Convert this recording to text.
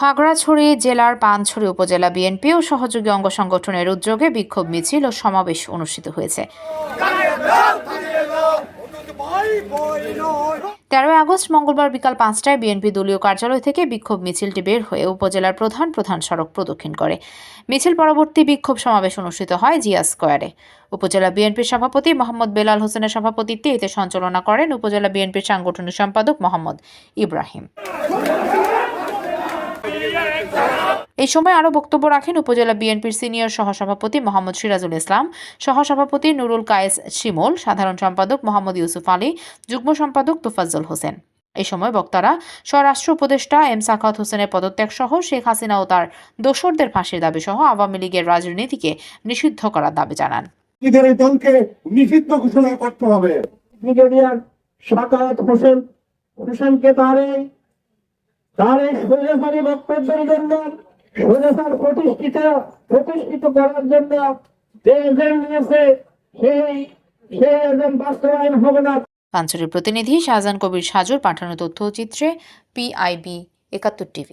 খাগড়াছড়ি জেলার পানছড়ি উপজেলা বিএনপি ও সহযোগী অঙ্গ সংগঠনের উদ্যোগে বিক্ষোভ মিছিল ও সমাবেশ অনুষ্ঠিত হয়েছে। তেরোই আগস্ট মঙ্গলবার বিকাল পাঁচটায় বিএনপি দলীয় কার্যালয় থেকে বিক্ষোভ মিছিলটি বের হয়ে উপজেলার প্রধান প্রধান সড়ক প্রদক্ষিণ করে। মিছিল পরবর্তী বিক্ষোভ সমাবেশ অনুষ্ঠিত হয় জিয়া স্কোয়ারে। উপজেলা বিএনপির সভাপতি মোহাম্মদ বেলাল হোসেনের সভাপতিত্বে এতে সঞ্চালনা করেন উপজেলা বিএনপির সাংগঠনিক সম্পাদক মোহাম্মদ ইব্রাহিম। এই সময় আরও বক্তব্য রাখেন উপজেলা বিএনপির সিনিয়র সহসভাপতি মোহাম্মদ সিরাজুল ইসলাম। সহসভাপতি নুরুল কায়েস শিমুল, সাধারণ সম্পাদক মোহাম্মদ ইউসুফ আলী, যুগ্ম সম্পাদক তোফাজ্জল হোসেন। এই সময় বক্তারা স্বরাষ্ট্র উপদেষ্টা এম সাখাত হোসেনের পদত্যাগ সহ শেখ হাসিনা ও তার দোসরদের ফাঁসির দাবি সহ আওয়ামী লীগের রাজনীতিকে নিষিদ্ধ করার দাবি জানান। দলকে নিষিদ্ধ ঘোষণা করতে হবে। ব্রিগেডিয়ার সাকাত হোসেন, হোসেনকে তার এই তার এই বক্তব্যের জন্য প্রতিষ্ঠিত প্রতিষ্ঠিত করার জন্য যে বাস্তবায়ন হবে না। পাঞ্চরের প্রতিনিধি শাহজাহান কবির সাজুর পাঠানো তথ্যচিত্রে পিআইবি একাত্তর টিভি।